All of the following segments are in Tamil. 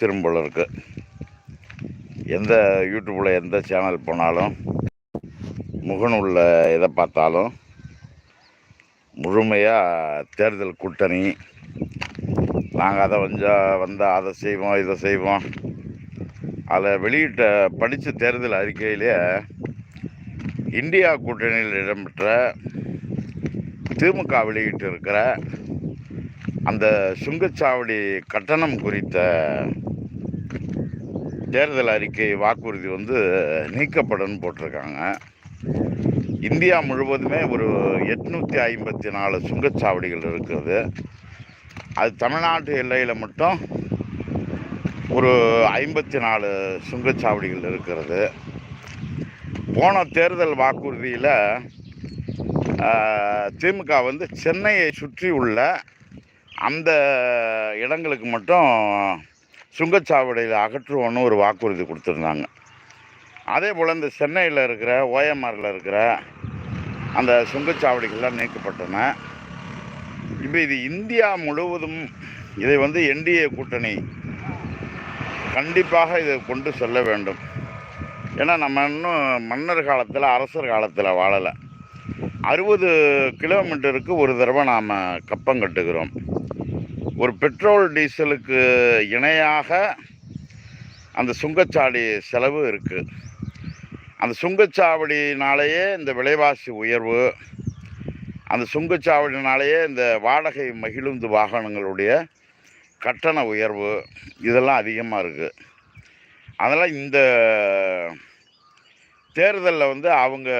திரும்பல இருக்கு எந்த யூடியூப்பில் எந்த சேனல் போனாலும் முகநூலில் எதை பார்த்தாலும் முழுமையாக தேர்தல் கூட்டணி நாங்கள் அதை வந்தால் வந்தால் அதை செய்வோம் இதை செய்வோம். அதில் வெளியிட்ட படித்த தேர்தல் அறிக்கையிலே இந்தியா கூட்டணியில் இடம்பெற்ற திமுக வெளியிட்டு இருக்கிற அந்த சுங்கச்சாவடி கட்டணம் குறித்த தேர்தல் அறிக்கை வாக்குறுதி வந்து நீக்கப்படும் போட்டிருக்காங்க. இந்தியா முழுவதுமே ஒரு எட்நூற்றி ஐம்பத்தி நாலு சுங்கச்சாவடிகள் இருக்கிறது அது தமிழ்நாட்டு எல்லையில் மட்டும் ஒரு ஐம்பத்தி நாலு சுங்கச்சாவடிகள் இருக்கிறது. போன தேர்தல் வாக்குறுதியில் திமுக வந்து சென்னையை சுற்றி உள்ள அந்த இடங்களுக்கு மட்டும் சுங்கச்சாவடியில் அகற்றுவோன்னு ஒரு வாக்குறுதி கொடுத்துருந்தாங்க. அதே போல் இந்த சென்னையில் இருக்கிற ஓஎம்ஆரில் இருக்கிற அந்த சுங்கச்சாவடிகள்லாம் நீக்கப்பட்டன. இப்போ இது இந்தியா முழுவதும் இதை வந்து என்டிஏ கூட்டணி கண்டிப்பாக இதை கொண்டு செல்ல வேண்டும். ஏன்னா நம்ம இன்னும் மன்னர் காலத்தில் அரசர் காலத்தில் வாழலை. அறுபது கிலோமீட்டருக்கு ஒரு தடவை நாம் கப்பம் கட்டுகிறோம். ஒரு பெட்ரோல் டீசலுக்கு இணையாக அந்த சுங்கச்சாவடி செலவு இருக்குது அந்த சுங்கச்சாவடினாலேயே இந்த விலைவாசி உயர்வு அந்த சுங்கச்சாவடினாலேயே இந்த வாடகை மகிழுந்து வாகனங்களுடைய கட்டண உயர்வு இதெல்லாம் அதிகமாக இருக்குது அதனால் இந்த தேர்தலில் வந்து அவங்க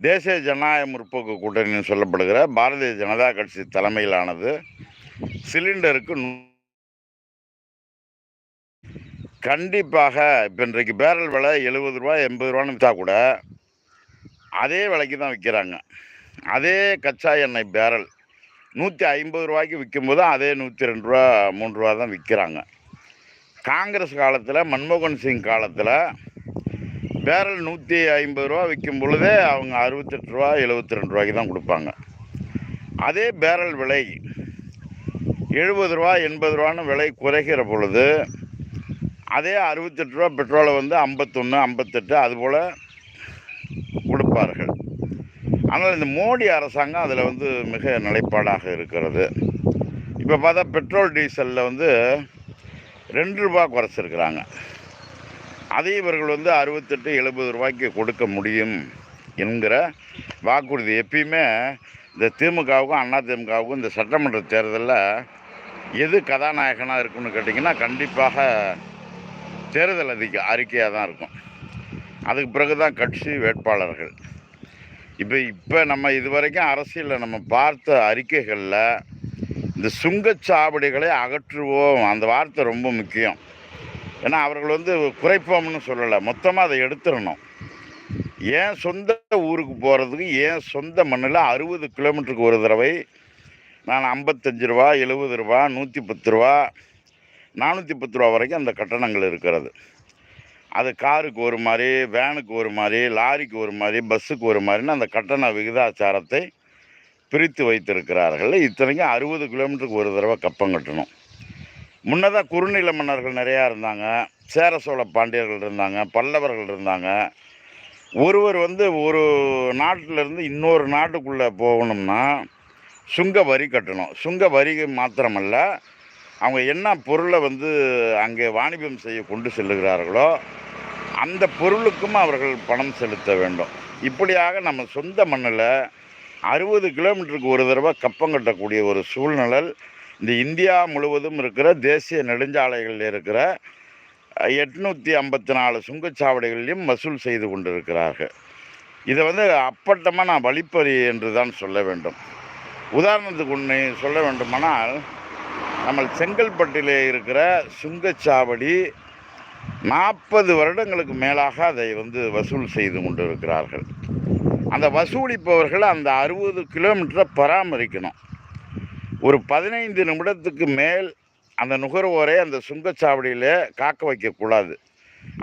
தேசிய ஜனநாயக முற்போக்கு கூட்டணின்னு சொல்லப்படுகிற பாரதிய ஜனதா கட்சி தலைமையிலானது சிலிண்டருக்கு நூ- கண்டிப்பாக இப்போ இன்றைக்கு பேரல் விலை எழுபது ரூபா எண்பது ரூபான்னு விற்றா கூட அதே விலைக்கு தான் விற்கிறாங்க அதே கச்சா எண்ணெய் பேரல் நூற்றி ஐம்பது ரூபாய்க்கு விற்கும்போது அதே நூற்றி ரெண்டு ரூபா மூணு ரூபா தான் விற்கிறாங்க காங்கிரஸ் காலத்தில் மன்மோகன் சிங் காலத்தில் பேரல் நூற்றி ஐம்பது ரூபா விற்கும் பொழுதே அவங்க அறுபத்தெட்டு ரூபா எழுபத்தி ரெண்டு ரூபாய்க்கு தான் கொடுப்பாங்க. அதே பேரல் விலை எழுபது ரூபா எண்பது ரூபான்னு விலை குறைகிற பொழுது அதே அறுபத்தெட்டு ரூபா பெட்ரோலை வந்து ஐம்பத்தொன்று ஐம்பத்தெட்டு அதுபோல் கொடுப்பார்கள். ஆனால் இந்த மோடி அரசாங்கம் அதில் வந்து மிக நிலைப்பாடாக இருக்கிறது. இப்போ பார்த்தா பெட்ரோல் டீசலில் வந்து ரெண்டு ரூபா குறைச்சிருக்கிறாங்க. அதை இவர்கள் வந்து அறுபத்தெட்டு எழுபது ரூபாய்க்கு கொடுக்க முடியும் என்கிற வாக்குறுதி. எப்பயுமே இந்த திமுகவுக்கும் அண்ணா திமுகவுக்கும் இந்த சட்டமன்ற தேர்தலில் எது கதாநாயகனாக இருக்குன்னு கேட்டிங்கன்னா கண்டிப்பாக தேர்தல் அதிக அறிக்கையாக தான் இருக்கும். அதுக்கு பிறகு தான் கட்சி வேட்பாளர்கள். இப்போ இப்போ நம்ம இதுவரைக்கும் அரசியலில் நம்ம பார்த்த அறிக்கைகளில் இந்த சுங்கச்சாவடிகளை அகற்றுவோம். அந்த வார்த்தை ரொம்ப முக்கியம். ஏன்னா அவர்கள் வந்து குறைப்போம்னு சொல்லலை. மொத்தமாக அதை எடுத்துடணும். ஏன் சொந்த ஊருக்கு போகிறதுக்கு ஏன் சொந்த மண்ணில் அறுபது கிலோமீட்டருக்கு ஒரு தடவை நான் ஐம்பத்தஞ்சு ரூபா எழுபது ரூபா நூற்றி பத்து ரூபா நானூற்றி பத்து ரூபா வரைக்கும் அந்த கட்டணங்கள் இருக்கிறது. அது காருக்கு ஒரு மாதிரி வேனுக்கு ஒரு மாதிரி லாரிக்கு ஒரு மாதிரி பஸ்ஸுக்கு ஒரு மாதிரின்னு அந்த கட்டண விகிதாச்சாரத்தை பிரித்து வைத்திருக்கிறார்கள். இத்தனைக்கும் அறுபது கிலோமீட்டருக்கு ஒரு தடவை கப்பம் கட்டணும். முன்னதாக குறுநில மன்னர்கள் நிறையா இருந்தாங்க. சேர சோழ பாண்டியர்கள் இருந்தாங்க பல்லவர்கள் இருந்தாங்க. ஒருவர் வந்து ஒரு நாட்டிலேருந்து இன்னொரு நாட்டுக்குள்ளே போகணும்னா சுங்க வரி கட்டணும். சுங்க வரி மாத்திரமல்ல அவங்க என்ன பொருளை வந்து அங்கே வாணிபம் செய்ய கொண்டு செல்லுகிறார்களோ அந்த பொருளுக்கும் அவர்கள் பணம் செலுத்த வேண்டும். இப்படியாக நம்ம சொந்த மண்ணில் அறுபது கிலோமீட்டருக்கு ஒரு தடவை கப்பம் கட்டக்கூடிய ஒரு சூழ்நிலை இந்த இந்தியா முழுவதும் இருக்கிற தேசிய நெடுஞ்சாலைகளில் இருக்கிற எட்நூற்றி ஐம்பத்தி நாலு சுங்கச்சாவடிகளிலும் வசூல் செய்து கொண்டிருக்கிறார்கள். இதை வந்து அப்பட்டமாக நான் வழிப்பறி என்று தான் சொல்ல வேண்டும். உதாரணத்துக்கு ஒன்று சொல்ல வேண்டுமானால் நம்ம செங்கல்பட்டிலே இருக்கிற சுங்கச்சாவடி நாற்பது வருடங்களுக்கு மேலாக அதை வந்து வசூல் செய்து கொண்டிருக்கிறார்கள். அந்த வசூலிப்பவர்கள் அந்த அறுபது கிலோமீட்டரை பராமரிக்கணும். ஒரு பதினைந்து நிமிடத்துக்கு மேல் அந்த நுகர்வோரை அந்த சுங்கச்சாவடியில் காக்க வைக்கக்கூடாது.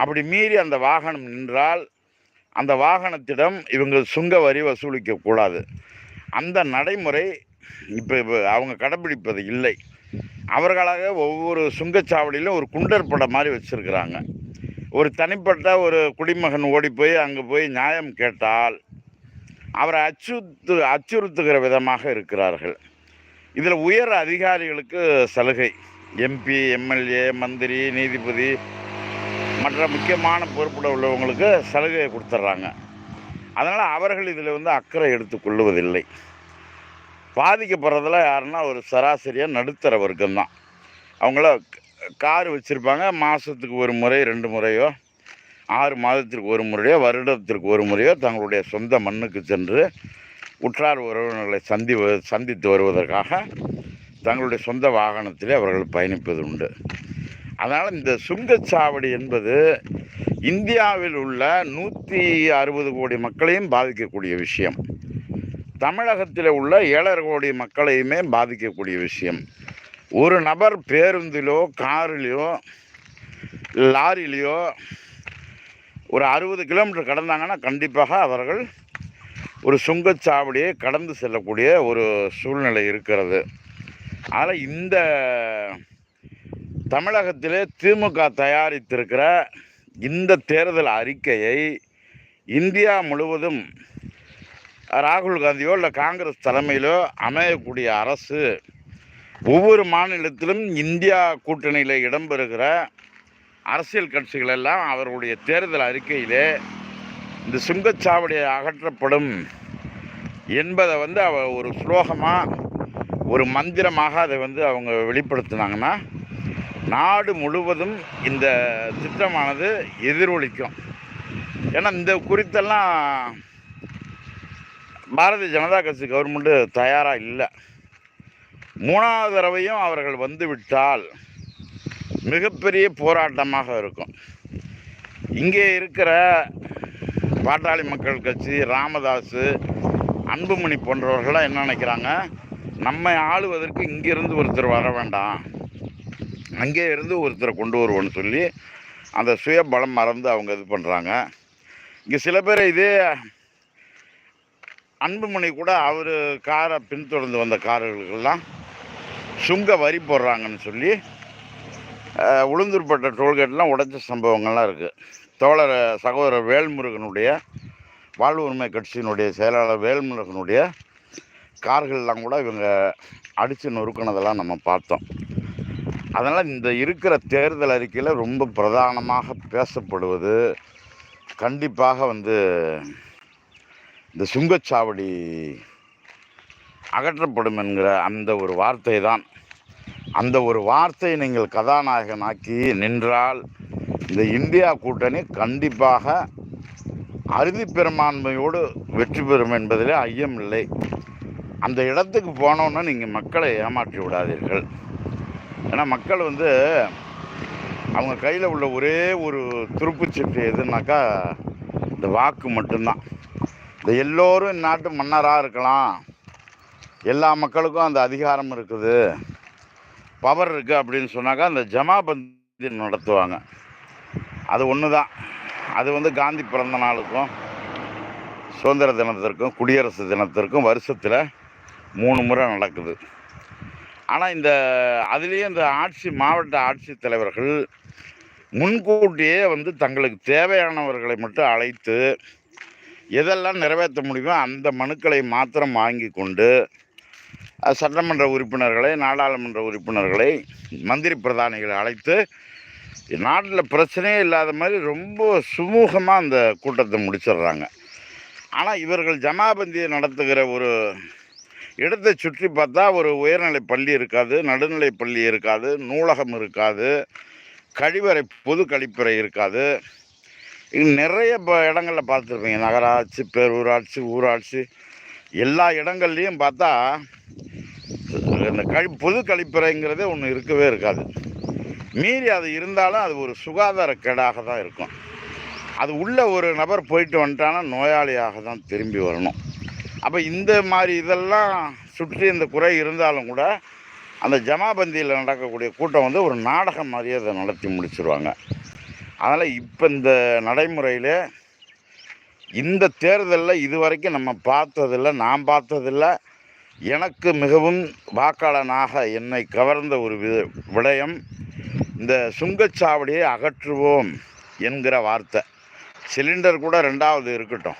அப்படி மீறி அந்த வாகனம் நின்றால் அந்த வாகனத்திடம் இவங்க சுங்க வரி வசூலிக்கக்கூடாது. அந்த நடைமுறை இப்போ இப்போ அவங்க கடைப்பிடிப்பது இல்லை. அவர்களாக ஒவ்வொரு சுங்கச்சாவடியிலும் ஒரு குண்டர் படம் மாதிரி வச்சுருக்கிறாங்க. ஒரு தனிப்பட்ட ஒரு குடிமகன் ஓடி போய் அங்கே போய் நியாயம் கேட்டால் அவரை அச்சுறுத்து அச்சுறுத்துகிற விதமாக இருக்கிறார்கள். இதில் உயர் அதிகாரிகளுக்கு சலுகை. எம்பி எம்எல்ஏ மந்திரி நீதிபதி மற்ற முக்கியமான பொறுப்பில் உள்ளவங்களுக்கு சலுகையை கொடுத்துட்றாங்க. அதனால் அவர்கள் இதில் வந்து அக்கறை எடுத்துக்கொள்ளுவதில்லை பாதிக்கப்படுறதுல யாருன்னா ஒரு சராசரியாக நடுத்தர வர்க்கம் தான். அவங்கள கார் வச்சுருப்பாங்க. மாதத்துக்கு ஒரு முறை ரெண்டு முறையோ ஆறு மாதத்திற்கு ஒரு முறையோ வருடத்திற்கு ஒரு முறையோ தங்களுடைய சொந்த மண்ணுக்கு சென்று உற்றார் உறவினர்களை சந்தி சந்தித்து வருவதற்காக தங்களுடைய சொந்த வாகனத்திலே அவர்கள் பயணிப்பது உண்டு. அதனால் இந்த சுங்கச்சாவடி என்பது இந்தியாவில் உள்ள நூற்றி அறுபது கோடி மக்களையும் பாதிக்கக்கூடிய விஷயம். தமிழகத்தில் உள்ள ஏழரை கோடி மக்களையுமே பாதிக்கக்கூடிய விஷயம். ஒரு நபர் பேருந்திலோ காரிலையோ லாரிலையோ ஒரு அறுபது கிலோமீட்டர் கடந்தாங்கன்னா கண்டிப்பாக அவர்கள் ஒரு சுங்கச்சாவடியை கடந்து செல்லக்கூடிய ஒரு சூழ்நிலை இருக்கிறது. ஆனால் இந்த தமிழகத்திலே திமுக தயாரித்திருக்கிற இந்த தேர்தல் அறிக்கையை இந்தியா முழுவதும் ராகுல் காந்தியோ இல்லை காங்கிரஸ் தலைமையிலோ அமையக்கூடிய அரசு ஒவ்வொரு மாநிலத்திலும் இந்தியா கூட்டணியில் இடம்பெறுகிற அரசியல் கட்சிகள் எல்லாம் அவர்களுடைய தேர்தல் அறிக்கையிலே இந்த சுங்கச்சாவடி அகற்றப்படும் என்பதை வந்து அவ ஒரு ஸ்லோகமாக ஒரு மந்திரமாக அதை வந்து அவங்க வெளிப்படுத்தினாங்கன்னா நாடு முழுவதும் இந்த திட்டமானது எதிரொலிக்கும். ஏன்னா இந்த குறித்தெல்லாம் பாரதிய ஜனதா கட்சி கவர்மெண்ட்டு தயாராக இல்லை. மூணாவது தடவையும் அவர்கள் வந்து விட்டால் மிகப்பெரிய போராட்டமாக இருக்கும். இங்கே இருக்கிற பாட்டாளி மக்கள் கட்சி ராமதாஸ் அன்புமணி போன்றவர்கள்லாம் என்ன நினைக்கிறாங்க? நம்மை ஆளுவதற்கு இங்கிருந்து ஒருத்தர் வர வேண்டாம். அங்கே இருந்து ஒருத்தரை கொண்டு வருவோன்னு சொல்லி அந்த சுய பலம் மறந்து அவங்க இது பண்ணுறாங்க இங்கே சில பேர் இதே அன்புமணி கூட அவர் காரை பின்தொடர்ந்து வந்த கார்களுக்கெல்லாம் சுங்க வரி போடுறாங்கன்னு சொல்லி உளுந்தூர்பட்ட டோல்கேட்லாம் உடைச்ச சம்பவங்கள்லாம் இருக்குது தோழர் சகோதரர் வேல்முருகனுடைய வாழ்வு உரிமை கட்சியினுடைய செயலாளர் வேல்முருகனுடைய கார்கள்லாம் கூட இவங்க அடித்து நொறுக்கினதெல்லாம் நம்ம பார்த்தோம். அதனால் இந்த இருக்கிற தேர்தல் அறிக்கையில் ரொம்ப பிரதானமாக பேசப்படுவது கண்டிப்பாக வந்து இந்த சுங்கச்சாவடி அகற்றப்படும் என்கிற அந்த ஒரு வார்த்தை தான் அந்த ஒரு வார்த்தையை நீங்கள் கதாநாயகனாக்கி நின்றால் இந்த இந்தியா கூட்டணி கண்டிப்பாக அறுதி பெரும்பான்மையோடு வெற்றி பெறும் என்பதிலே ஐயம் இல்லை. அந்த இடத்துக்கு போனோன்னா நீங்கள் மக்களை ஏமாற்றி விடாதீர்கள். ஏன்னா மக்கள் வந்து அவங்க கையில் உள்ள ஒரே ஒரு துருப்புச்சீட்டு எதுனாக்கா இந்த வாக்கு மட்டும்தான். இந்த எல்லோரும் இந்நாட்டு மன்னராக இருக்கலாம். எல்லா மக்களுக்கும் அந்த அதிகாரம் இருக்குது. பவர் இருக்குது அப்படின்னு சொன்னாக்கா அந்த ஜமாபந்தி நடத்துவாங்க. அது ஒன்று தான். அது வந்து காந்தி பிறந்த நாளுக்கும் சுதந்திர தினத்திற்கும் குடியரசு தினத்திற்கும் வருஷத்தில் மூணு முறை நடக்குது. ஆனால் இந்த அதுலேயே இந்த ஆட்சி மாவட்ட ஆட்சித்தலைவர்கள் முன்கூட்டியே வந்து தங்களுக்கு தேவையானவர்களை மட்டும் அழைத்து எதெல்லாம் நிறைவேற்ற முடியுமோ அந்த மனுக்களை மாத்திரம் வாங்கி கொண்டு சட்டமன்ற உறுப்பினர்களை நாடாளுமன்ற உறுப்பினர்களை மந்திரி பிரதானிகளை அழைத்து நாட்டில் பிரச்சனையே இல்லாத மாதிரி ரொம்ப சுமூகமாக அந்த கூட்டத்தை முடிச்சிடுறாங்க. ஆனால் இவர்கள் ஜமாபந்தியை நடத்துகிற ஒரு இடத்தை சுற்றி பார்த்தா ஒரு உயர்நிலை பள்ளி இருக்காது நடுநிலை பள்ளி இருக்காது நூலகம் இருக்காது கழிவறை பொது கழிப்பறை இருக்காது. நிறைய இப்போ இடங்களில் பார்த்துருப்பீங்க. நகராட்சி பேரூராட்சி ஊராட்சி எல்லா இடங்கள்லையும் பார்த்தா இந்த கழி பொது கழிப்பறைங்கிறதே ஒன்று இருக்கவே இருக்காது. மீறி அது இருந்தாலும் அது ஒரு சுகாதார கேடாக தான் இருக்கும். அது உள்ள ஒரு நபர் போயிட்டு வந்துட்டானா நோயாளியாக தான் திரும்பி வரணும். அப்போ இந்த மாதிரி இதெல்லாம் சுற்றி இந்த குறை இருந்தாலும் கூட அந்த ஜமாபந்தியில் நடக்கக்கூடிய கூட்டம் வந்து ஒரு நாடகம் மாதிரியே அதை நடத்தி முடிச்சிருவாங்க. அதனால் இப்போ இந்த நடைமுறையில் இந்த தேர்தலில் இது வரைக்கும் நம்ம பார்த்ததில்ல நான் பார்த்ததில்ல. எனக்கு மிகவும் வாக்காளனாக என்னை கவர்ந்த ஒரு வி- விடயம் இந்த சுங்கச்சாவடியை அகற்றுவோம் என்கிற வார்த்தை. சிலிண்டர் கூட ரெண்டாவது இருக்கட்டும்.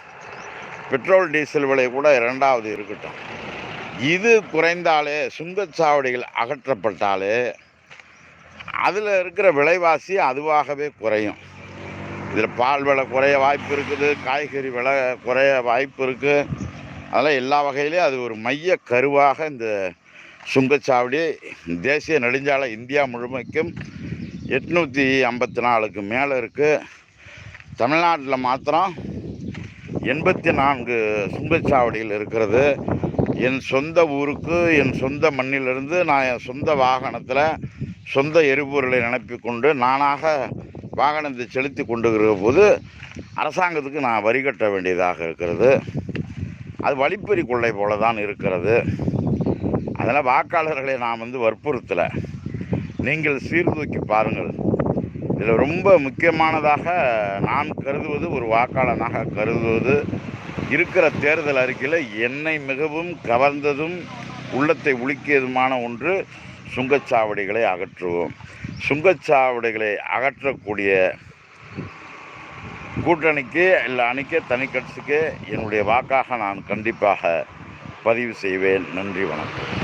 பெட்ரோல் டீசல் விலை கூட இரண்டாவது இருக்கட்டும். இது குறைந்தாலே சுங்கச்சாவடிகள் அகற்றப்பட்டாலே அதில் இருக்கிற விலைவாசி அதுவாகவே குறையும். இதில் பால் விலை குறைய வாய்ப்பு இருக்குது காய்கறி விலை குறைய வாய்ப்பு இருக்குது அதெல்லாம் எல்லா வகையிலையும் அது ஒரு மைய கருவாக இந்த சுங்கச்சாவடி தேசிய நெடுஞ்சாலை இந்தியா முழுமைக்கும் எட்நூற்றி ஐம்பத்தி நாலுக்கு மேலே இருக்குது தமிழ்நாட்டில் மாத்திரம் எண்பத்தி நான்கு சுங்கச்சாவடியில் இருக்கிறது. என் சொந்த ஊருக்கு என் சொந்த மண்ணிலிருந்து நான் என் சொந்த வாகனத்தில் சொந்த எரிபொருளை நினைப்பி கொண்டு நானாக வாகனத்தை செலுத்தி கொண்டு போது அரசாங்கத்துக்கு நான் வரி கட்ட வேண்டியதாக இருக்கிறது. அது வழிப்பறி கொள்ளை போல தான் இருக்கிறது. அதனால் வாக்காளர்களை நான் வந்து வற்புறுத்தலை. நீங்கள் சீர்தூக்கி பாருங்கள். இதில் ரொம்ப முக்கியமானதாக நான் கருதுவது ஒரு வாக்காளனாக கருதுவது இருக்கிற தேர்தல் அறிக்கையில் என்னை மிகவும் கவர்ந்ததும் உள்ளத்தை உலுக்கியதுமான ஒன்று சுங்கச்சாவடிகளை அகற்றுவோம். சுங்கச்சாவடிகளை அகற்றக்கூடிய கூட்டணிக்கு இல்லை அணிக்க தனி கட்சிக்கு என்னுடைய வாக்காக நான் கண்டிப்பாக பதிவு செய்வேன். நன்றி வணக்கம்.